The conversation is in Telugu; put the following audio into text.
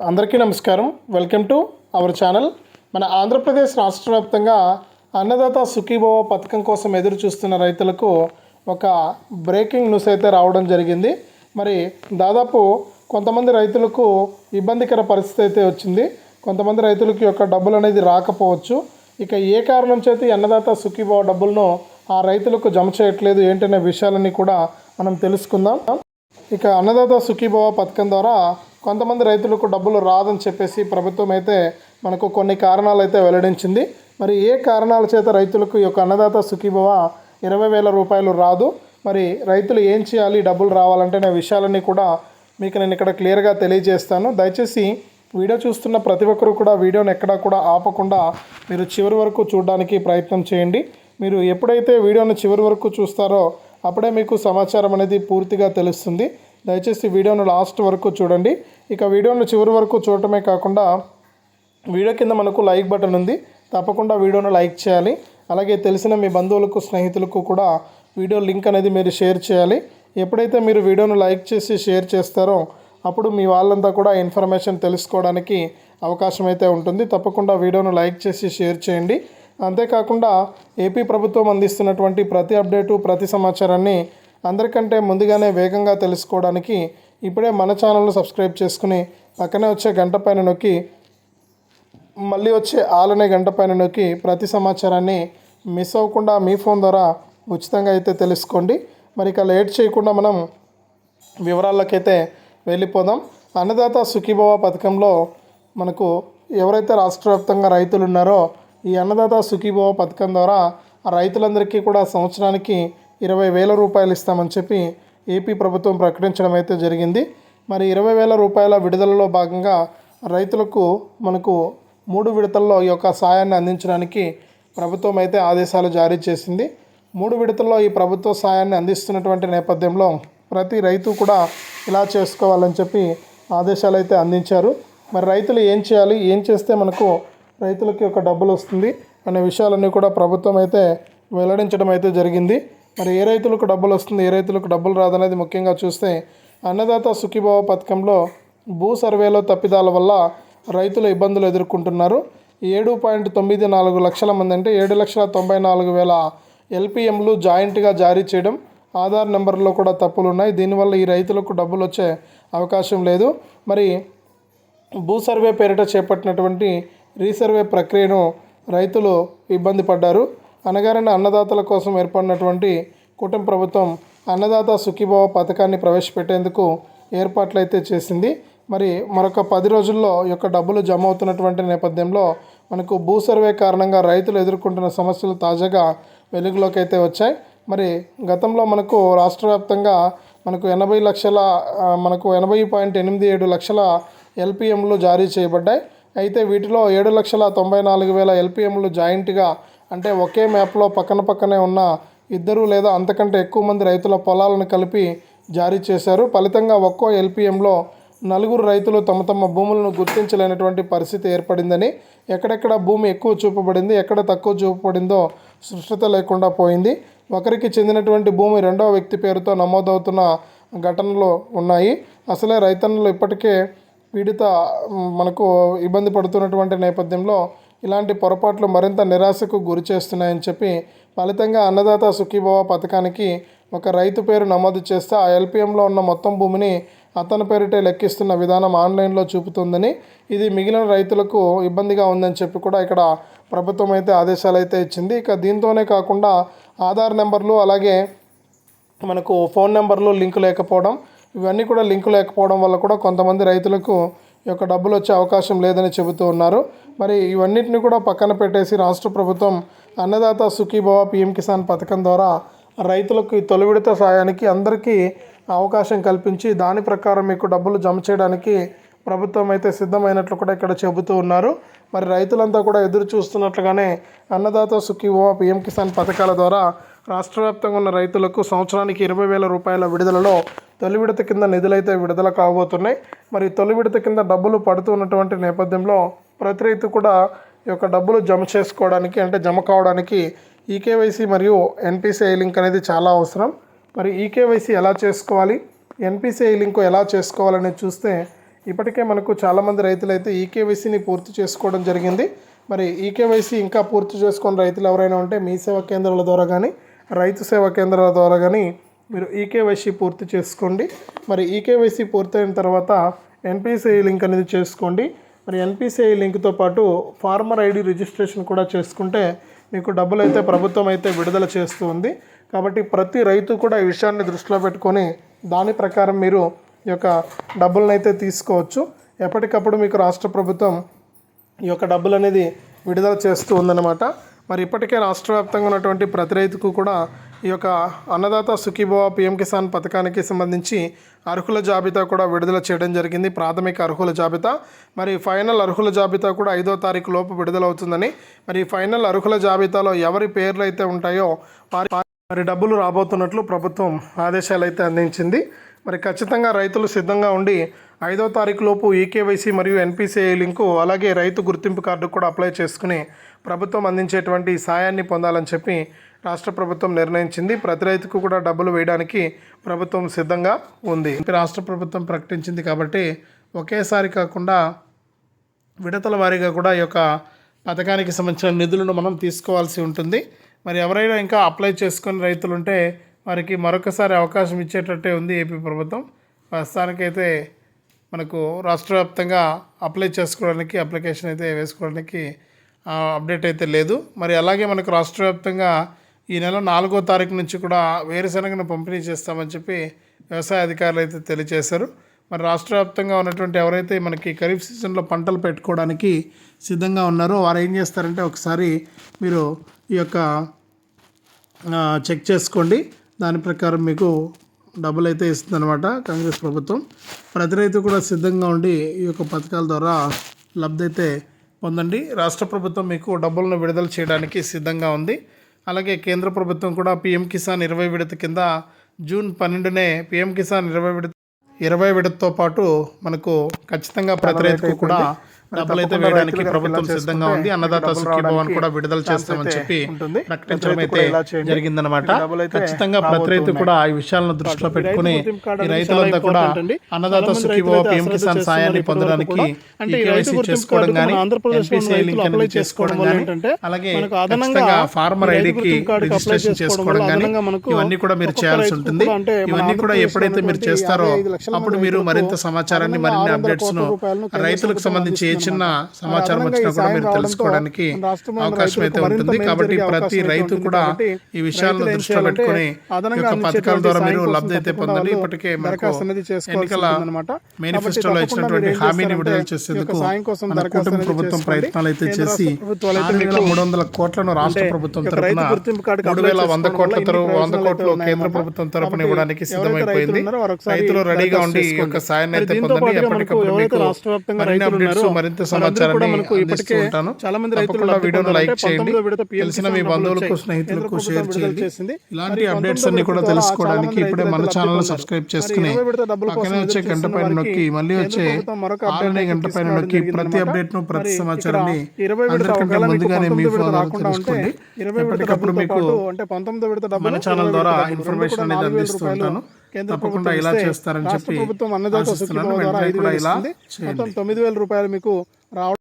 అందరికీ నమస్కారం. వెల్కమ్ టు అవర్ ఛానల్ మన ఆంధ్రప్రదేశ్ రాష్ట్ర వ్యాప్తంగా అన్నదాత సుఖీభవ పథకం కోసం ఎదురు చూస్తున్న రైతులకు ఒక బ్రేకింగ్ న్యూస్ అయితే రావడం జరిగింది. మరి దాదాపు కొంతమంది రైతులకు ఇబ్బందికర పరిస్థితి అయితే వచ్చింది. కొంతమంది రైతులకి యొక్క డబ్బులు అనేది రాకపోవచ్చు. ఇక ఏ కారణం చేత అన్నదాత సుఖీభవ డబ్బులను ఆ రైతులకు జమ చేయట్లేదు ఏంటనే విషయాలన్నీ కూడా మనం తెలుసుకుందాం. ఇక అన్నదాత సుఖీభవ పథకం ద్వారా కొంతమంది రైతులకు డబ్బులు రాదని చెప్పేసి ప్రభుత్వం అయితే మనకు కొన్ని కారణాలు అయితే వెల్లడించింది. మరి ఏ కారణాల చేత రైతులకు ఈ యొక్క అన్నదాత సుఖీభవ ఇరవై వేల రూపాయలు రాదు? మరి రైతులు ఏం చేయాలి? డబ్బులు రావాలంటే నా విషయాలన్నీ కూడా మీకు నేను ఇక్కడ క్లియర్గా తెలియజేస్తాను. దయచేసి వీడియో చూస్తున్న ప్రతి ఒక్కరూ కూడా వీడియోని ఎక్కడా కూడా ఆపకుండా మీరు చివరి వరకు చూడడానికి ప్రయత్నం చేయండి. మీరు ఎప్పుడైతే వీడియోని చివరి వరకు చూస్తారో అప్పుడే మీకు సమాచారం అనేది పూర్తిగా తెలుస్తుంది. దయచేసి వీడియోను లాస్ట్ వరకు చూడండి. ఇక వీడియోను చివరి వరకు చూడటమే కాకుండా వీడియో కింద మనకు లైక్ బటన్ ఉంది. తప్పకుండా వీడియోను లైక్ చేయాలి. అలాగే తెలిసిన మీ బంధువులకు స్నేహితులకు కూడా వీడియో లింక్ అనేది మీరు షేర్ చేయాలి. ఎప్పుడైతే మీరు వీడియోను లైక్ చేసి షేర్ చేస్తారో అప్పుడు మీ వాళ్ళంతా కూడా ఇన్ఫర్మేషన్ తెలుసుకోవడానికి అవకాశం అయితే ఉంటుంది. తప్పకుండా వీడియోను లైక్ చేసి షేర్ చేయండి. అంతేకాకుండా ఏపీ ప్రభుత్వం అందిస్తున్నటువంటి ప్రతి అప్డేటు ప్రతి సమాచారాన్ని అందరికంటే ముందుగానే వేగంగా తెలుసుకోవడానికి ఇప్పుడే మన ఛానల్ను సబ్స్క్రైబ్ చేసుకుని పక్కనే వచ్చే గంట పైన నొక్కి మళ్ళీ వచ్చే ఆలనే గంట పైన నొక్కి ప్రతి సమాచారాన్ని మిస్ అవ్వకుండా మీ ఫోన్ ద్వారా ఉచితంగా అయితే తెలుసుకోండి. మరి ఇక లేట్ చేయకుండా మనం వివరాలకైతే వెళ్ళిపోదాం. అన్నదాత సుఖీభవ పథకంలో మనకు ఎవరైతే రాష్ట్ర వ్యాప్తంగా రైతులు ఉన్నారో ఈ అన్నదాత సుఖీభవ పథకం ద్వారా రైతులందరికీ కూడా సంవత్సరానికి ఇరవై వేల రూపాయలు ఇస్తామని చెప్పి ఏపీ ప్రభుత్వం ప్రకటించడం అయితే జరిగింది. మరి ఇరవై వేల రూపాయల విడుదలలో భాగంగా రైతులకు మనకు మూడు విడతల్లో ఈ యొక్క సాయాన్ని అందించడానికి ప్రభుత్వం అయితే ఆదేశాలు జారీ చేసింది. మూడు విడతల్లో ఈ ప్రభుత్వ సాయాన్ని అందిస్తున్నటువంటి నేపథ్యంలో ప్రతి రైతు కూడా ఇలా చేసుకోవాలని చెప్పి ఆదేశాలు అయితే అందించారు. మరి రైతులు ఏం చేయాలి? ఏం చేస్తే మనకు రైతులకి ఒక డబ్బులు వస్తుంది? అనే విషయాలన్నీ కూడా ప్రభుత్వం అయితే వెల్లడించడం అయితే జరిగింది. మరి ఏ రైతులకు డబ్బులు వస్తుంది ఏ రైతులకు డబ్బులు రాదనేది ముఖ్యంగా చూస్తే అన్నదాత సుఖీభావ పథకంలో భూ సర్వేలో తప్పిదాల వల్ల రైతులు ఇబ్బందులు ఎదుర్కొంటున్నారు. ఏడు పాయింట్ తొమ్మిది నాలుగు లక్షల మంది అంటే ఏడు లక్షల తొంభై నాలుగు వేల ఎల్పిఎంలు జాయింట్గా జారీ చేయడం ఆధార్ నెంబర్లో కూడా తప్పులు ఉన్నాయి. దీనివల్ల ఈ రైతులకు డబ్బులు వచ్చే అవకాశం లేదు. మరి భూ సర్వే పేరిట చేపట్టినటువంటి రీసర్వే ప్రక్రియను రైతులు ఇబ్బంది పడ్డారు. అనగారిన అన్నదాతల కోసం ఏర్పడినటువంటి కూటమి ప్రభుత్వం అన్నదాత సుఖీభావ పథకాన్ని ప్రవేశపెట్టేందుకు ఏర్పాట్లు అయితే చేసింది. మరి మరొక పది రోజుల్లో యొక్క డబ్బులు జమ అవుతున్నటువంటి నేపథ్యంలో మనకు భూ సర్వే కారణంగా రైతులు ఎదుర్కొంటున్న సమస్యలు తాజాగా వెలుగులోకి అయితే వచ్చాయి. మరి గతంలో మనకు రాష్ట్ర వ్యాప్తంగా మనకు ఎనభై లక్షల మనకు ఎనభై పాయింట్ ఎనిమిది ఏడు లక్షల ఎల్పిఎంలు జారీ చేయబడ్డాయి. అయితే వీటిలో ఏడు లక్షల తొంభై నాలుగు వేల ఎల్పిఎంలు జాయింట్గా అంటే ఒకే మ్యాప్లో పక్కన పక్కనే ఉన్న ఇద్దరు లేదా అంతకంటే ఎక్కువ మంది రైతుల పొలాలను కలిపి జారీ చేశారు. ఫలితంగా ఒక్కో ఎల్పిఎంలో నలుగురు రైతులు తమ తమ భూములను గుర్తించలేనటువంటి పరిస్థితి ఏర్పడిందని ఎక్కడెక్కడ భూమి ఎక్కువ చూపబడింది ఎక్కడ తక్కువ చూపబడిందో స్పష్టత లేకుండా పోయింది. ఒకరికి చెందినటువంటి భూమి రెండవ వ్యక్తి పేరుతో నమోదవుతున్న ఘటనలు ఉన్నాయి. అసలే రైతన్నలు ఇప్పటికే పీడిత మనకు ఇబ్బంది పడుతున్నటువంటి నేపథ్యంలో ఇలాంటి పొరపాట్లు మరింత నిరాశకు గురి చేస్తున్నాయని చెప్పి ఫలితంగా అన్నదాత సుఖీభవ పథకానికి ఒక రైతు పేరు నమోదు చేస్తే ఆ ఎల్పిఎంలో ఉన్న మొత్తం భూమిని అతని పేరిటే లెక్కిస్తున్న విధానం ఆన్లైన్లో చూపుతుందని ఇది మిగిలిన రైతులకు ఇబ్బందిగా ఉందని చెప్పి కూడా ఇక్కడ ప్రభుత్వం అయితే ఆదేశాలు అయితే ఇచ్చింది. ఇక దీంతోనే కాకుండా ఆధార్ నెంబర్లు అలాగే మనకు ఫోన్ నెంబర్లు లింక్ లేకపోవడం ఇవన్నీ కూడా లింక్ లేకపోవడం వల్ల కూడా కొంతమంది రైతులకు యొక్క డబ్బులు వచ్చే అవకాశం లేదని చెబుతూ ఉన్నారు. మరి ఇవన్నిటిని కూడా పక్కన పెట్టేసి రాష్ట్ర ప్రభుత్వం అన్నదాత సుఖీభవ పిఎం కిసాన్ పథకం ద్వారా రైతులకు తొలి విడత సాయానికి అందరికీ అవకాశం కల్పించి దాని ప్రకారం మీకు డబ్బులు జమ చేయడానికి ప్రభుత్వం అయితే సిద్ధమైనట్లు కూడా ఇక్కడ చెబుతూ ఉన్నారు. మరి రైతులంతా కూడా ఎదురు చూస్తున్నట్లుగానే అన్నదాత సుఖీభవ పిఎం కిసాన్ పథకాల ద్వారా రాష్ట్ర వ్యాప్తంగా ఉన్న రైతులకు సంవత్సరానికి ఇరవై వేల రూపాయల విడుదలలో తొలి విడత కింద నిధులైతే విడుదల కాబోతున్నాయి. మరి తొలి విడత కింద డబ్బులు పడుతున్నటువంటి నేపథ్యంలో ప్రతి రైతు కూడా ఈ యొక్క డబ్బులు జమ చేసుకోవడానికి అంటే జమ కావడానికి ఈకేవైసీ మరియు ఎన్పిసిఐ లింక్ అనేది చాలా అవసరం. మరి ఈకేవైసీ ఎలా చేసుకోవాలి? ఎన్పిసిఐ లింక్ ఎలా చేసుకోవాలని చూస్తే ఇప్పటికే మనకు చాలామంది రైతులైతే ఈకేవైసీని పూర్తి చేసుకోవడం జరిగింది. మరి ఈకేవైసీ ఇంకా పూర్తి చేసుకున్న రైతులు ఎవరైనా ఉంటే మీ సేవా కేంద్రాల ద్వారా కానీ రైతు సేవా కేంద్రాల ద్వారా కానీ మీరు ఈకేవైసీ పూర్తి చేసుకోండి. మరి ఈకేవైసీ పూర్తయిన తర్వాత ఎన్పిసిఐ లింక్ అనేది చేసుకోండి. మరి ఎన్పిసిఐ లింక్తో పాటు ఫార్మర్ ఐడి రిజిస్ట్రేషన్ కూడా చేసుకుంటే మీకు డబ్బులు అయితే ప్రభుత్వం అయితే విడుదల చేస్తూ ఉంది కాబట్టి ప్రతి రైతు కూడా ఈ విషయాన్ని దృష్టిలో పెట్టుకొని దాని ప్రకారం మీరు ఈ యొక్క డబ్బులను అయితే తీసుకోవచ్చు. ఎప్పటికప్పుడు మీకు రాష్ట్ర ప్రభుత్వం ఈ యొక్క డబ్బులు అనేది విడుదల చేస్తూ ఉందన్నమాట. మరి ఇప్పటికే రాష్ట్ర వ్యాప్తంగా ఉన్నటువంటి ప్రతి రైతుకు కూడా ఈ యొక్క అన్నదాత సుఖీభవ పిఎం కిసాన్ పథకానికి సంబంధించి అర్హుల జాబితా కూడా విడుదల చేయడం జరిగింది. ప్రాథమిక అర్హుల జాబితా. మరి ఫైనల్ అర్హుల జాబితా కూడా ఐదో తారీఖు లోపు విడుదలవుతుందని. మరి ఫైనల్ అర్హుల జాబితాలో ఎవరి పేర్లు అయితే ఉంటాయో వారి మరి డబ్బులు రాబోతున్నట్లు ప్రభుత్వం ఆదేశాలు అయితే అందించింది. మరి ఖచ్చితంగా రైతులు సిద్ధంగా ఉండి ఐదో తారీఖు లోపు ఈకేవైసీ మరియు ఎన్పిసిఐ లింకు అలాగే రైతు గుర్తింపు కార్డు కూడా అప్లై చేసుకుని ప్రభుత్వం అందించేటువంటి సాయాన్ని పొందాలని చెప్పి రాష్ట్ర ప్రభుత్వం నిర్ణయించింది. ప్రతి రైతుకు కూడా డబ్బులు వేయడానికి ప్రభుత్వం సిద్ధంగా ఉంది. రాష్ట్ర ప్రభుత్వం ప్రకటించింది కాబట్టి ఒకేసారి కాకుండా విడతల వారీగా కూడా ఈ యొక్క పథకానికి సంబంధించిన నిధులను మనం తీసుకోవాల్సి ఉంటుంది. మరి ఎవరైనా ఇంకా అప్లై చేసుకుని రైతులు ఉంటే వారికి మరొకసారి అవకాశం ఇచ్చేటట్టే ఉంది ఏపీ ప్రభుత్వం. ప్రస్తుతానికైతే మనకు రాష్ట్ర వ్యాప్తంగా అప్లై చేసుకోవడానికి అప్లికేషన్ అయితే వేసుకోవడానికి అప్డేట్ అయితే లేదు. మరి అలాగే మనకు రాష్ట్ర వ్యాప్తంగా ఈ నెల నాలుగో తారీఖు నుంచి కూడా వేరుశనగను పంపిణీ చేస్తామని చెప్పి వ్యవసాయ అధికారులు అయితే తెలియజేశారు. మరి రాష్ట్ర వ్యాప్తంగా ఉన్నటువంటి ఎవరైతే మనకి ఖరీఫ్ సీజన్లో పంటలు పెట్టుకోవడానికి సిద్ధంగా ఉన్నారో వారు ఏం చేస్తారంటే ఒకసారి మీరు ఈ యొక్క చెక్ చేసుకోండి. దాని ప్రకారం మీకు డబ్బులు అయితే ఇస్తుందన్నమాట కాంగ్రెస్ ప్రభుత్వం. ప్రతి రైతు కూడా సిద్ధంగా ఉండి ఈ యొక్క పథకాల ద్వారా లబ్ధి అయితే పొందండి. రాష్ట్ర ప్రభుత్వం మీకు డబ్బులను విడుదల చేయడానికి సిద్ధంగా ఉంది. అలాగే కేంద్ర ప్రభుత్వం కూడా పిఎం కిసాన్ ఇరవై విడత కింద జూన్ పన్నెండునే పిఎం కిసాన్ ఇరవై విడత ఇరవై విడతతో పాటు మనకు ఖచ్చితంగా ప్రతి రైతుకు కూడా డబ్బులు అయితే వేయడానికి ప్రభుత్వం సిద్ధంగా ఉంది. అన్నదాత సుఖీభవన్ కూడా విడుదల చేస్తామని చెప్పి ప్రకటించడం అయితే జరిగిందనమాట ఖచ్చితంగా ప్రతి రైతు కూడా ఈ విషయాలను దృష్టిలో పెట్టుకుని ఈ రైతులంతా కూడా అన్నదాత సుఖీభవ పిఎం కిసాన్ సాయాన్ని పొందడానికి కేవైసీ చేసుకోవడం కానీ ఎన్పిసిఐ లింక్ అనేది చేసుకోవడం కానీ అలాగే ఖచ్చితంగా ఫార్మర్ ఐడికి రిజిస్ట్రేషన్ చేసుకోవడం కానీ ఇవన్నీ కూడా మీరు చేయాల్సి ఉంటుంది. ఇవన్నీ కూడా ఎప్పుడైతే మీరు చేస్తారో అప్పుడు మీరు మరింత సమాచారాన్ని మరిన్ని అప్డేట్స్ను రైతులకు సంబంధించి చిన్న సమాచారం వచ్చినా కూడా మీరు తెలుసుకోవడానికి అవకాశం అయితే ఉంటుంది. కాబట్టి ప్రతి రైతు కూడా ఈ విషయాలను దృష్టిలో పెట్టుకుని యొక్క పథకాల ద్వారా మీరు లబ్ధి అయితే పొందండి. ఇప్పటికే మనకు ఎన్నికల మేనిఫెస్టోలో ఇచ్చినటువంటి హామీని విడుదల చేసేందుకు మన కూటమి ప్రభుత్వం ప్రయత్నాలు అయితే చేసి మూడు వందల కోట్లను రాష్ట్ర ప్రభుత్వం తరఫున మూడు వేల వంద కోట్ల తరఫు వంద కోట్లు కేంద్ర ప్రభుత్వం తరఫున ఇవ్వడానికి సిద్ధమైపోయింది. రైతులు రెడీగా ఉండి యొక్క సాయాన్ని అయితే పొందండి. ఎప్పటికప్పుడు మీకు మరిన్ని అప్డేట్స్ మరింత సమాచారాన్ని ఉంటాను చాలా మంది రైతులు వీడియోను లైక్ చేయండి తెలిసిన మీ బంధువులకు స్నేహితులకు షేర్ చేయండి. ఇలాంటి అప్డేట్స్ అన్ని కూడా తెలుసుకోవడానికి ఇప్పుడే మన ఛానల్ సబ్స్క్రైబ్. చేసుకుని పక్కనే వచ్చే గంట పైన నొక్కి మళ్ళీ వచ్చే ఆరనే గంట పైన నొక్కి ప్రతి. అప్డేట్ను ప్రతి సమాచారాన్ని అందరికంటే ముందుగానే మీ ఫోన్ తెలుసుకోండి ఎప్పటికప్పుడు మీకు పాటు అంటే పంతొమ్మిది విడత డబ్బులు మన ఛానల్ ద్వారా ఇన్ఫర్మేషన్ అనేది అందిస్తూ ఉంటాను కేంద్ర ప్రభుత్వం ఇలా చేస్తారని రాష్ట్ర ప్రభుత్వం అన్నదాత సుఖీభవ ద్వారా ఐదు వేలు ఇస్తుంది. మొత్తం తొమ్మిది వేల రూపాయలు మీకు రావడం